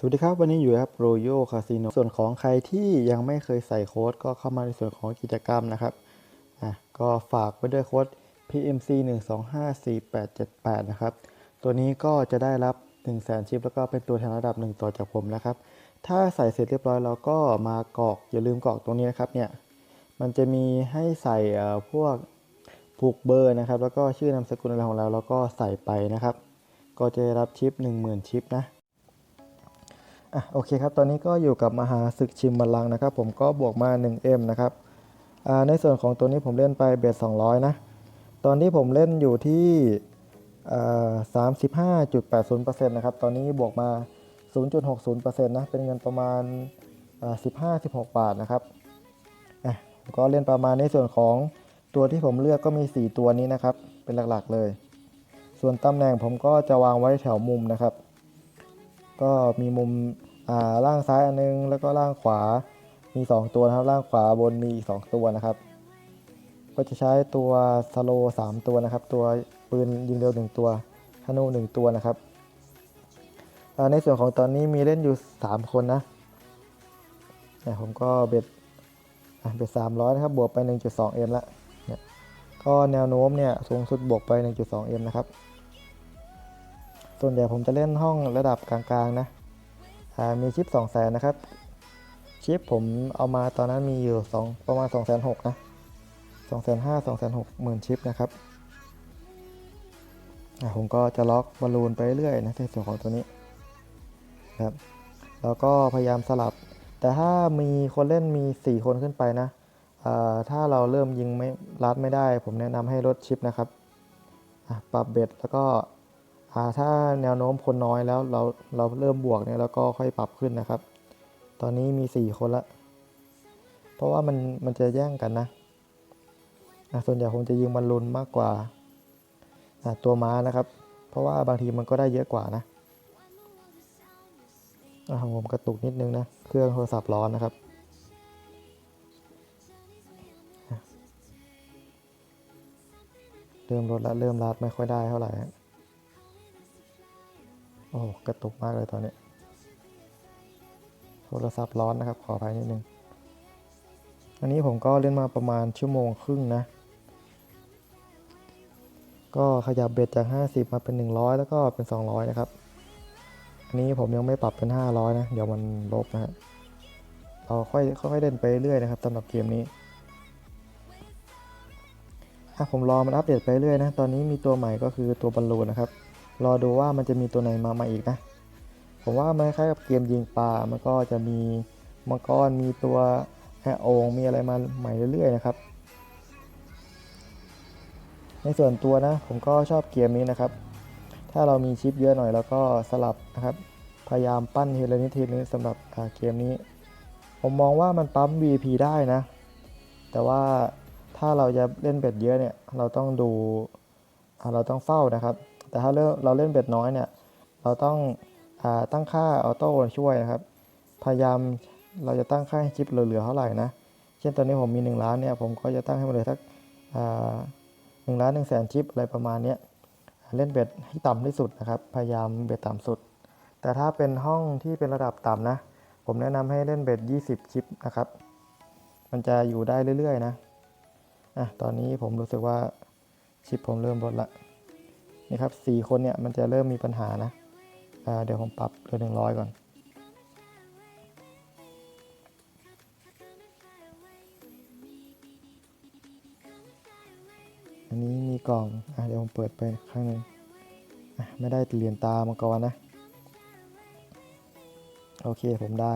สวัสดีครับ วันนี้อยู่ครับโรโยคาสิโนส่วนของใครที่ยังไม่เคยใส่โค้ดก็เข้ามาในส่วนของกิจกรรมนะครับอะก็ฝากไว้ด้วยโค้ด PMC 1 2 5 4 8 7 8 นะครับ ตัวนี้ก็จะได้รับ 1 0 0 0 0แสนชิป แล้วก็เป็นตัวแทนระดับ 1 ต่อจากผมนะครับ ถ้าใส่เสร็จเรียบร้อยเราก็มากรอกอย่าลืมกรอกตรงนี้นะครับเนี่ยมันจะมีให้ใส่เอ่อพวกผูกเบอร์นะครับ แล้วก็ชื่อนามสกุลอะไรของเราแล้วก็ใส่ไปนะครับ ก็จะได้รับชิป 10,000 ชิปนะ อะโอเคครับ ตอนนี้ก็อยู่กับมหาศึกชิมบัลลังก์นะครับ ผมก็บวกมา 1M นะครับอ่าในส่วนของตัวนี้ผมเล่นไปเบส200 นะ ตอนที่ผมเล่นอยู่ที่อ่า35.80%นะครับ ตอนนี้บวกมา0.60%นะ เป็นเงินประมาณอ่า15-16บาทนะครับอะก็เล่นประมาณในส่วนของตัวที่ผมเลือกก็มี 4 ตัวนี้นะครับ เป็นหลักๆเลย ส่วนตำแหน่งผมก็จะวางไว้แถวมุมนะครับ ก็มีมุมอ่าล่างซ้ายอันนึง แล้วก็ล่างขวามี 2 ตัวนะครับ ล่างขวาบนมีอีก 2 ตัวนะครับ ก็จะใช้ตัวสโลสามตัวนะครับ ตัวปืนยิงเร็ว 1 ตัวธนู1ตัวนะครับ ในส่วนของตอนนี้มีเล่นอยู่ 3 คนนะเนี่ยผมก็เบ็ดเบ็ด300นะครับ บวกไป 1.2m ละเนี่ยก็แนวโน้มเนี่ยสูงสุดบวกไป 1.2m นะครับ ส่วนใหญ่ผมจะเล่นห้องระดับกลางๆนะมีชิป2 0 0 0 0นะครับ ชิปผมเอามาตอนนั้นมีอยู่ 2 ประมาณ2 6 0 0 0นะ2 5 0 0 0 2 6 0 0 0ชิปนะครับผมก็จะล็อกบอลลูนไปเรื่อยนะในส่วนของตัวนี้ครับแล้วก็พยายามสลับ แต่ถ้ามีคนเล่นมี 4 คนขึ้นไปนะถ้าเราเริ่มยิงไม่รัดไม่ได้ ผมแนะนำให้ลดชิปนะครับปรับเบ็ดแล้วก็ ถ้าแนวโน้มคนน้อยแล้วเราเราเริ่มบวกเนี่ยแล้วก็ค่อยปรับขึ้นนะครับ ตอนนี้มี 4 คนละ เพราะว่ามันมันจะแย่งกันนะส่วนใหญ่ผมจะยิงบอลลูนมากกว่าตัวม้านะครับ เพราะว่าบางทีมันก็ได้เยอะกว่านะอะผมกระตุกนิดนึงนะ เครื่องโทรศัพท์ร้อนนะครับเริ่มลดละเริ่มรัดไม่ค่อยได้เท่าไหร่ โอ้กระตุกมากเลยตอนนี้ โทรศัพท์ร้อนนะครับ ขออภัยนิดนึง อันนี้ผมก็เล่นมาประมาณชั่วโมงครึ่งนะ ก็ขยับเบ็ดจาก 50 มาเป็น 100 แล้วก็เป็น 200 นะครับ อันนี้ผมยังไม่ปรับเป็น 500 นะ เดี๋ยวมันลบนะฮะเราค่อยค่อยๆเล่นไปเรื่อยนะครับสำหรับเกมนี้ถ้าผมรอมันอัปเดตไปเรื่อยนะ ตอนนี้มีตัวใหม่ก็คือตัวบอลลูนนะครับ รอดูว่ามันจะมีตัวไหนมาใหม่อีกนะ ผมว่ามันคล้ายกับเกมยิงปลา มันก็จะมีมังกร มีตัวแฮะโองมีอะไรมาใหม่เรื่อยๆนะครับ ในส่วนตัวนะ ผมก็ชอบเกมนี้นะครับ ถ้าเรามีชิปเยอะหน่อยแล้วก็สลับนะครับ พยายามปั้นทีลนิทีละนิดสำหรับเกมนี้ ผมมองว่ามันปั๊ม VP ได้นะ แต่ว่าถ้าเราจะเล่นเบ็ดเยอะเนี่ย เราต้องดู เราต้องเฝ้านะครับ แต่ถ้าเราเล่นเบ็ดน้อยเนี่ย เราต้องอตั้งค่าออโต้ช่วยนะครับ พยายามเราจะตั้งค่าให้ชิปเหลือๆเท่าไหร่นะ เช่นตอนนี้ผมมี 1 ล้านเนี่ย ผมก็จะตั้งให้มันเหลยสักหนึ่งล้านหนึ่งแสนชิปอะไรประมาณนี้เล่นเบ็ดให้ต่ำที่สุดนะครับ พยายามเบ็ดต่ำสุด แต่ถ้าเป็นห้องที่เป็นระดับต่ำนะ ผมแนะนำให้เล่นเบ็ด20ชิปนะครับ มันจะอยู่ได้เรื่อยๆนะอะตอนนี้ผมรู้สึกว่าชิปผมเริ่มลดละ นี่ครับสี่คนเนี่ยมันจะเริ่มมีปัญหานะอ่าเดี๋ยวผมปรับเหลือหนึ่งร้อยก่อนอันนี้มีกล่องอเดี๋ยวผมเปิดไปข้างหนึ่งไม่ได้เหรียญตามังกรนะ โอเคผมได้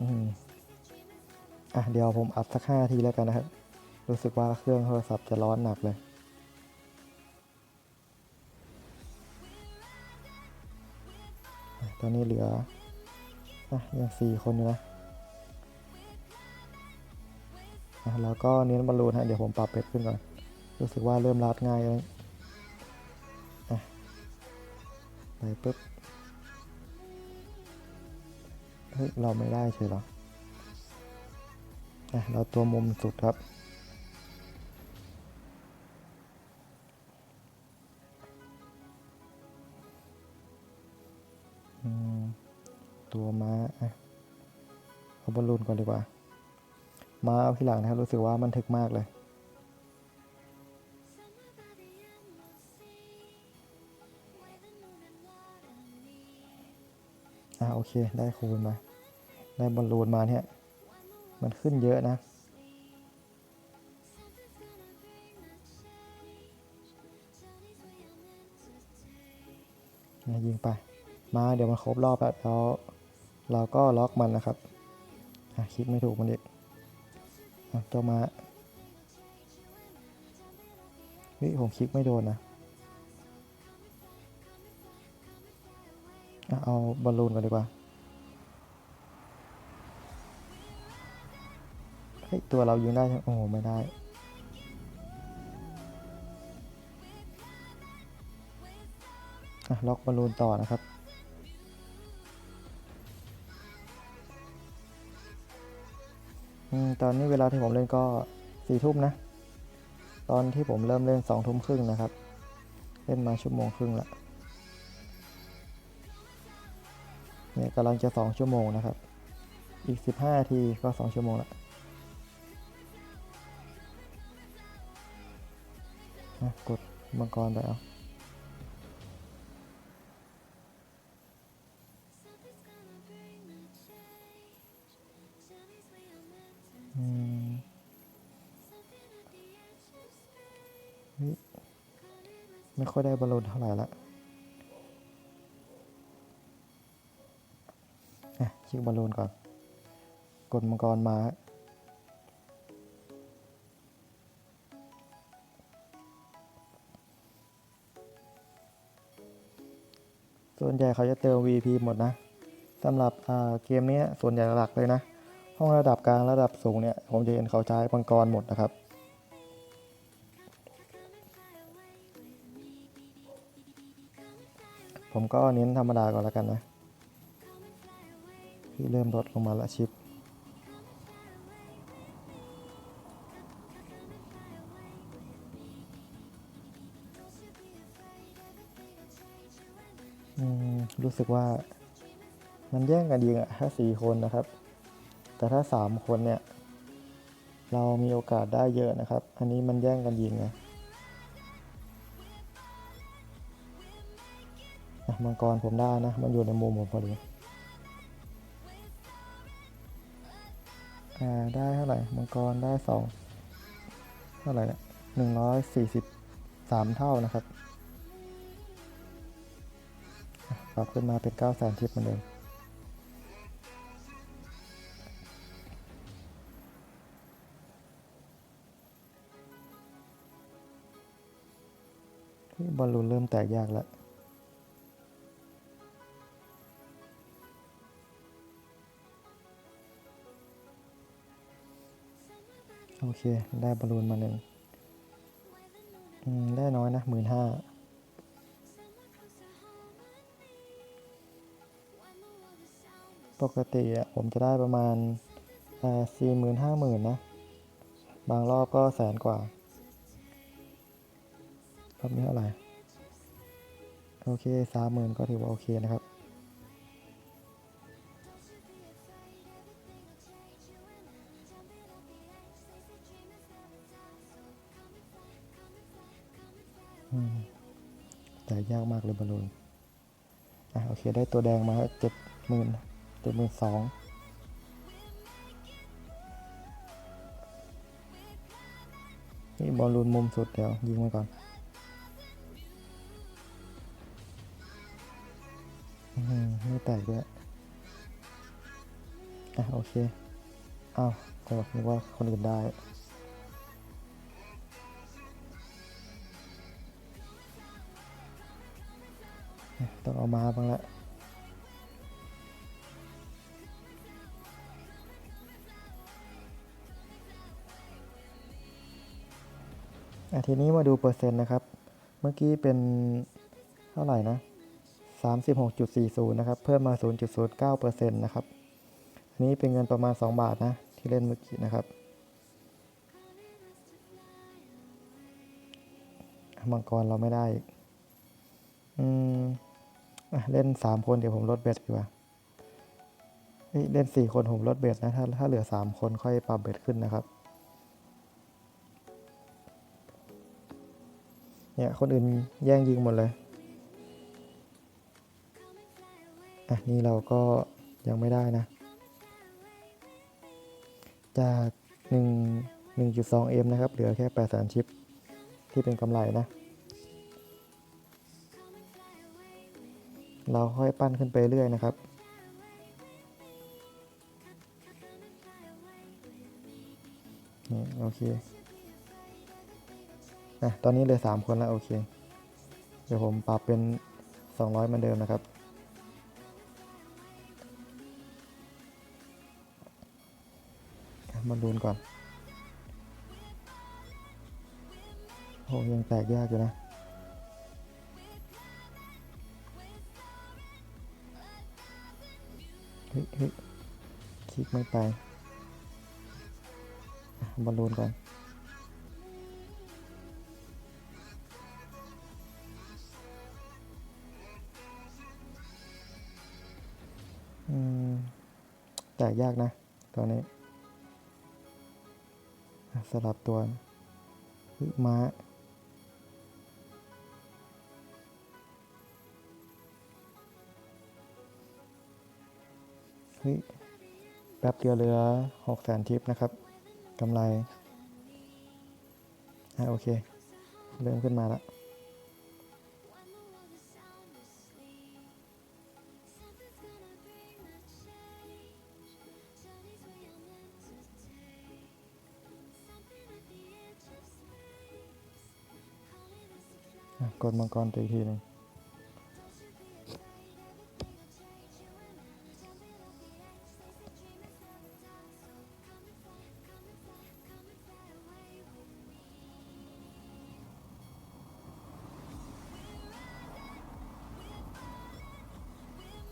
อืม อะเดี๋ยวผมอัพสักห้าทีแล้วกันนะครับ รู้สึกว่าเครื่องโทรศัพท์จะร้อนหนักเลย ตอนนี้เหลืออะยังสี่คนอยู่นะอะแล้วก็เน้นบอลลูนฮะเดี๋ยวผมปรับเป็ดขึ้นก่อน รู้สึกว่าเริ่มรัดง่ายแล้วอะไปปุ๊บ เฮ้ย เราไม่ได้ใช่หรอ เราตัวมุมสุดครับ ตัวม้าเอาบอลลูนก่อนดีกว่า ม้าเอาทีหลังนะครับ รู้สึกว่ามันทึกมากเลยอ่าโอเค ได้คูณมา ได้บอลลูนมาเนี่ย มันขึ้นเยอะนะ ยิงไป มาเดี๋ยวมันครบรอบแล้วแล้วเราก็ล็อกมันนะครับอะคลิกไม่ถูกมันอีกเจ้ามาเฮ้ยผมคลิกไม่โดนนะอะเอาบอลลูนก่อนดีกว่า ฮ้ยตัวเรายิงได้ใช่โอ้ไม่ได้ ล็อกบอลลูนต่อนะครับอืมตอนนี้เวลาที่ผมเล่นก็สี่ทุ่มนะ ตอนที่ผมเริ่มเล่นสองทุ่มครึ่งนะครับ เล่นมาชั่วโมงครึ่งละเนี่ยกำลังจะสองชั่วโมงนะครับ อีกสิบห้านาทีก็สองชั่วโมงละ กดมังกรไปเอาอืมไม่ค่อยได้บอลลูนเท่าไหร่ละอะคลิกบอลลูนก่อน กดมังกรมา ส่วนใหญ่เขาจะเติม VP หมดนะสำหรับเกมนี้ส่วนใหญ่หลักเลยนะ ห้องระดับกลางระดับสูงเนี่ยผมจะเห็นเขาใช้มังกรหมดนะครับผมก็เน้นธรรมดาก่อนแล้วกันนะ ที่เริ่มลดลงมาละชิป รู้สึกว่ามันแย่งกันยิงอะถ้าสี่คนนะครับ แต่ถ้าสามคนเนี่ย เรามีโอกาสได้เยอะนะครับ อันนี้มันแย่งกันยิงไงอะมังกรผมได้นะ มันอยู่ในมุมผมพอดีอ่าได้เท่าไหร่ มังกรได้สองเท่าไหร่เนี่ยหนึ่งร้อยสี่สิบสามเท่านะครับ ปรับขึ้นมาเป็นเก้าแสนทิปเหมือนเดิมบอลลูนเริ่มแตกยากแล้วโอเค ได้บอลลูนมาหนึ่งอืมได้น้อยนะหมื่นห้า ปกติอะผมจะได้ประมาณสี่หมื่นห้าหมื่นนะ บางรอบก็แสนกว่ารอบนี้เท่าไหร่ โอเคสามหมื่นก็ถือว่าโอเคนะครับแต่ยากมากเลยบอลลูนอะโอเค ได้ตัวแดงมาเจ็ดหมื่น เจ็ดหมื่นสองนี่บอลลูนมุมสุดเดี๋ยวยิงมาก่อนอืมไม่แตกด้วยอะโอเค อ้าวโอ้นึกว่าคนอื่นได้ต้องเอามาบ้างละ ทีนี้มาดูเปอร์เซ็นต์นะครับ เมื่อกี้เป็นเท่าไหร่นะ 36.40 นะครับ เพิ่มมา 0.09%นะครับ อันนี้เป็นเงินประมาณ 2 บาทนะ ที่เล่นเมื่อกี้นะครับ มังกรเราไม่ได้อีก อืมเล่น 3 คนเดี๋ยวผมลดเบ็ดดีกว่าเล่นสี่คนผมลดเบ็ดนะ ถ้าถ้าเหลือสามคนค่อยปรับเบ็ดขึ้นนะครับ เนี่ยคนอื่นแย่งยิงหมดเลย อะ นี่เราก็ยังไม่ได้นะ จาก1 1.2 m นะครับ เหลือแค่8แสนชิปที่เป็นกำไรนะ เราค่อยปั้นขึ้นไปเรื่อยนะครับ นี่ โอเค อะตอนนี้เหลย3คนแล้วโอเค เดี๋ยวผมปรับเป็น 200เหมือนเดิมนะครับ มาดูนก่อนโอ้ยังแตกยากอยู่นะเฮ้ยเฮ้ยคลิกไม่ไปอะบอลลูนก่อน กยากนะตัวนี้สลับตัวเฮ้ยม้าเฮ้ยแป๊บเดียวเหลือหกแสนทิปนะครับกำไรอะโอเค เริ่มขึ้นมาแล้ว กดมังกรตีทีหนึ่ง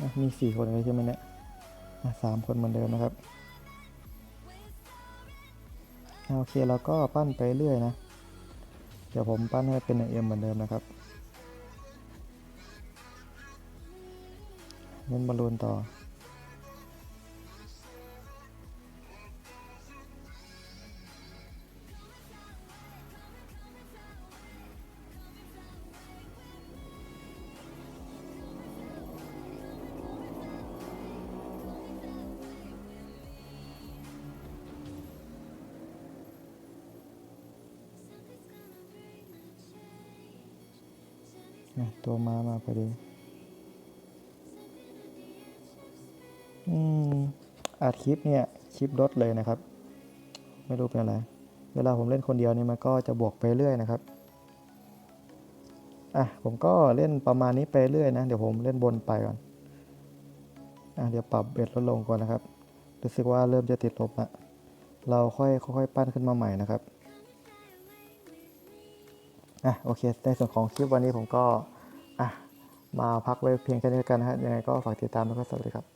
อะมีสี่คนเลยใช่ไหมเนี่ยอะสามคนเหมือนเดิมนะครับอะโอเคเราก็ปั้นไปเรื่อยนะ เดี๋ยวผมปั้นให้เป็น 1M เหมือนเดิมนะครับ เน้นบอลลูนต่อ ตัวมามาพอดี อัดคลิปเนี่ยคลิปลดเลยนะครับ ไม่รู้เป็นอะไร เวลาผมเล่นคนเดียวนี่มันก็จะบวกไปเรื่อยนะครับอะผมก็เล่นประมาณนี้ไปเรื่อยนะเดี๋ยวผมเล่นบนไปก่อนอะเดี๋ยวปรับเบ็ดลดลงก่อนนะครับรู้สึกว่าเริ่มจะติดลบละเราค่อยค่อยปั้นขึ้นมาใหม่นะครับอะโอเคในส่วนของคลิปวันนี้ผมก็อะมาพักไว้เพียงแค่นี้กันนะฮะยังไงก็ฝากติดตามแล้วก็สวัสดีครับ